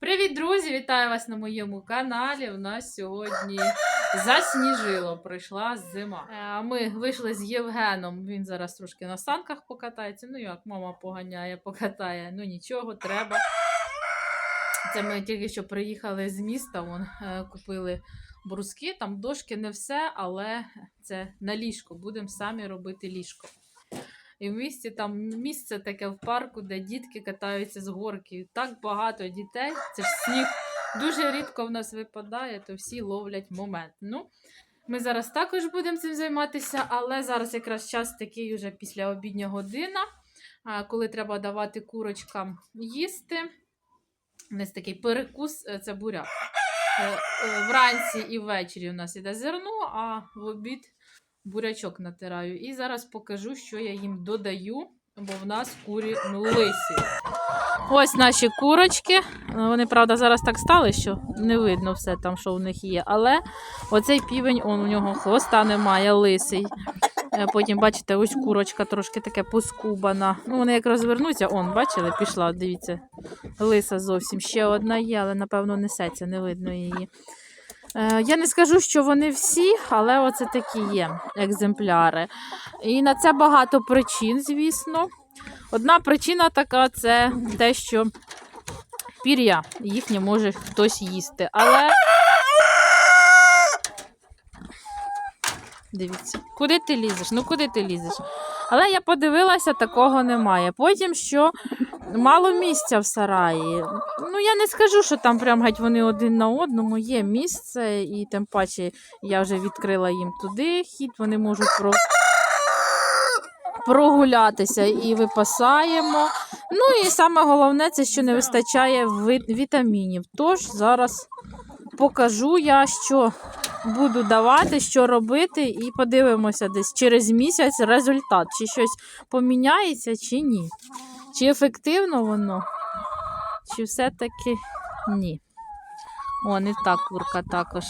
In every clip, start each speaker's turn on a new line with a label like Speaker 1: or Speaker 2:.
Speaker 1: Привіт, друзі! Вітаю вас на моєму каналі. У нас сьогодні засніжило, прийшла зима. Е, ми вийшли з Євгеном. Він зараз трошки на санках покатається. Ну як мама поганяє, покатає. Ну нічого, треба. Це ми тільки що приїхали з міста. Вон, е, купили бруски, там дошки, не все, але це на ліжко. Будемо самі робити ліжко. І в місті там місце таке в парку, де дітки катаються з горки. Так багато дітей. Це ж сніг дуже рідко в нас випадає, то всі ловлять момент. Ну, ми зараз також будемо цим займатися, але зараз якраз час такий уже після обідня година, коли треба давати курочкам їсти. У нас такий перекус е, це буряк. Е, е, Вранці і ввечері у нас іде зерно, а в обід бурячок натираю. І зараз покажу, що я їм додаю, бо в нас курі лисі. Ось наші курочки. Вони, правда, зараз так стали, що не видно все там, що в них є. Але оцей півень, он, у нього хвоста немає, лисий. Е, Потім, бачите, ось курочка трошки таке поскубана. Ну, вони як розвернуться, он, бачили, пішла, дивіться, лиса зовсім. Ще одна є, але, напевно, несеться, не видно її. Е, Я не скажу, що вони всі, але оце такі є екземпляри. І на це багато причин, звісно. Одна причина така це те, що пір'я їх не може хтось їсти. Але. Дивіться, куди ти лізеш? Ну куди ти лізеш? Але я подивилася, такого немає. Потім що мало місця в сараї. Ну, я не скажу, що там прям геть вони один на одному. Є місце, і тим паче я вже відкрила їм туди хід, вони можуть про... прогулятися і випасаємо. Ну і саме головне, це що не вистачає вітамінів. Тож зараз покажу я, що буду давати, що робити, і подивимося десь через місяць результат, чи щось поміняється, чи ні. Чи ефективно воно, чи все-таки ні. О, не та курка також.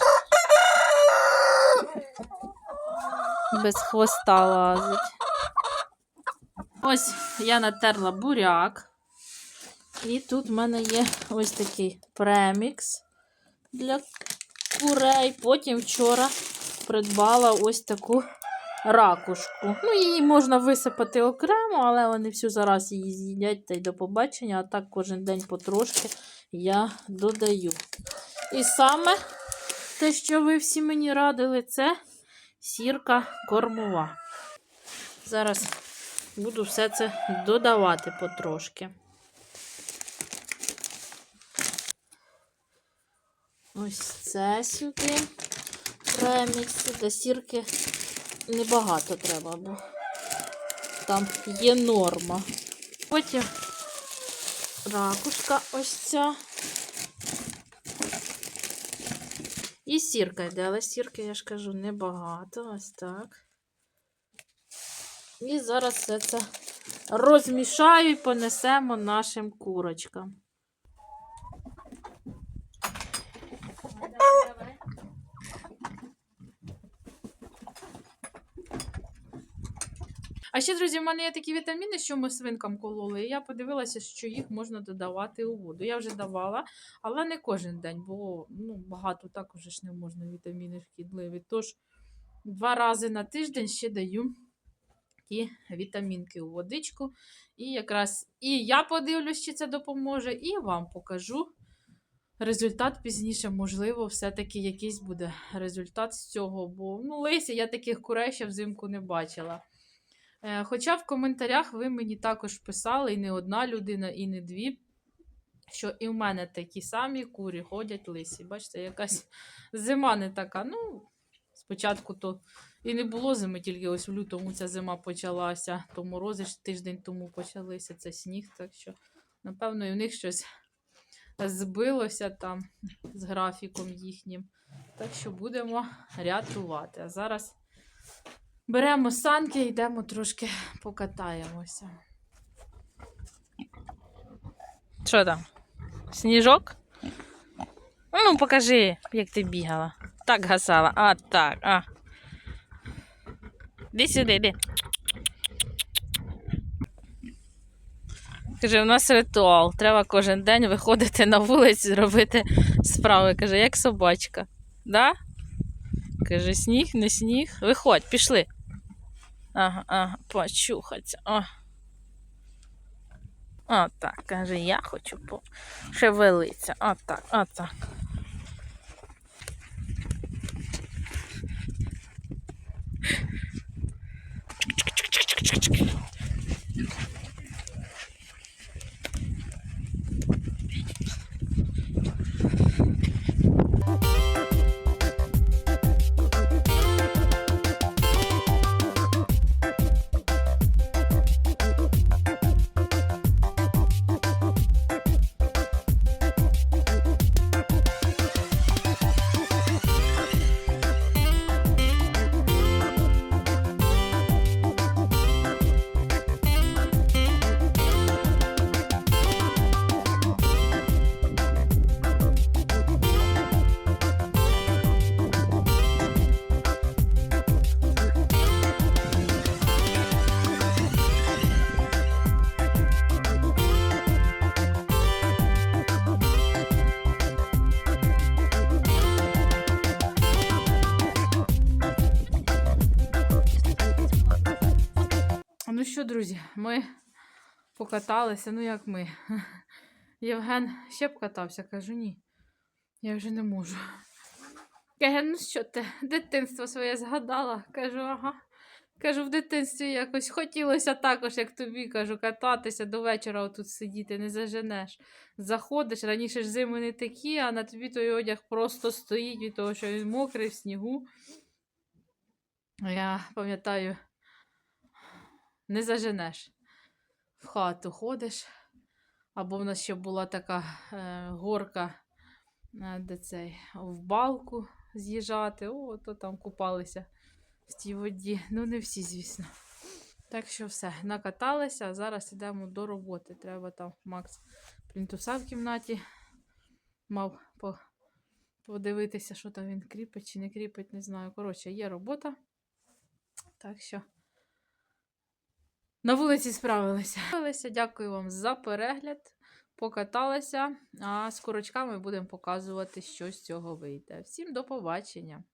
Speaker 1: Без хвоста лазить. Ось я натерла буряк. І тут в мене є ось такий премікс для курей. Потім вчора придбала ось таку ракушку. Ну, її можна висипати окремо, але вони всю зараз її з'їдять та й до побачення, а так кожен день потрошки я додаю. І саме те, що ви всі мені радили, це сірка кормова. Зараз буду все це додавати потрошки. Ось це сюди. Премікс. Для сірки небагато треба, бо там є норма. Потім ракушка ось ця. І сірка йде, але сірки, я ж кажу, небагато. Ось так. І зараз все це розмішаю і понесемо нашим курочкам. А ще, друзі, в мене є такі вітаміни, що ми свинкам кололи. І я подивилася, що їх можна додавати у воду. Я вже давала, але не кожен день, бо ну, багато також ж не можна вітаміни шкідливі. Тож два рази на тиждень ще даю ті вітамінки у водичку. І якраз і я подивлюсь, чи це допоможе, і вам покажу. Результат пізніше, можливо, все-таки якийсь буде результат з цього. Бо ну, лисі, я таких курей ще взимку не бачила. Е, Хоча в коментарях ви мені також писали, і не одна людина, і не дві, що і в мене такі самі курі ходять лисі. Бачите, якась зима не така. Ну, спочатку то і не було зими, тільки ось в лютому ця зима почалася, то морози ж тиждень тому почалися, це сніг, так що, напевно, і в них щось збилося там з графіком їхнім. Так що будемо рятувати. А зараз беремо санки і йдемо трошки покатаємося. Що там? Сніжок? Ну, покажи, як ти бігала. Так гасала. А, так. А. Іди сюди, іди. Каже, у нас ритуал. Треба кожен день виходити на вулицю, робити справи. Каже, як собачка. Да? Каже, сніг, не сніг. Виходь, пішли. Ага, ага, почухаться. О. О, так, каже, я хочу пошевелитися. Отак, отак. Що, друзі, ми покаталися, ну як ми. Євген ще б катався, кажу, ні. Я вже не можу. Каже, ну що ти, дитинство своє згадала? Кажу, ага. Кажу, в дитинстві якось хотілося також, як тобі, кажу, кататися до вечора отут сидіти, не заженеш. Заходиш, раніше ж зими не такі, а на тобі той одяг просто стоїть від того, що він мокрий в снігу. Я пам'ятаю, не заженеш. В хату ходиш. Або в нас ще була така е, горка, е, де цей, в балку з'їжджати. О, то там купалися в тій воді. Ну, не всі, звісно. Так що все, накаталися, а зараз йдемо до роботи. Треба там Макс плінтуса в кімнаті. Мав по, подивитися, що там він кріпить чи не кріпить, не знаю. Коротше, є робота. Так що. На вулиці справилися. Дякую вам за перегляд. Покаталася, а з курочками будемо показувати, що з цього вийде. Всім до побачення!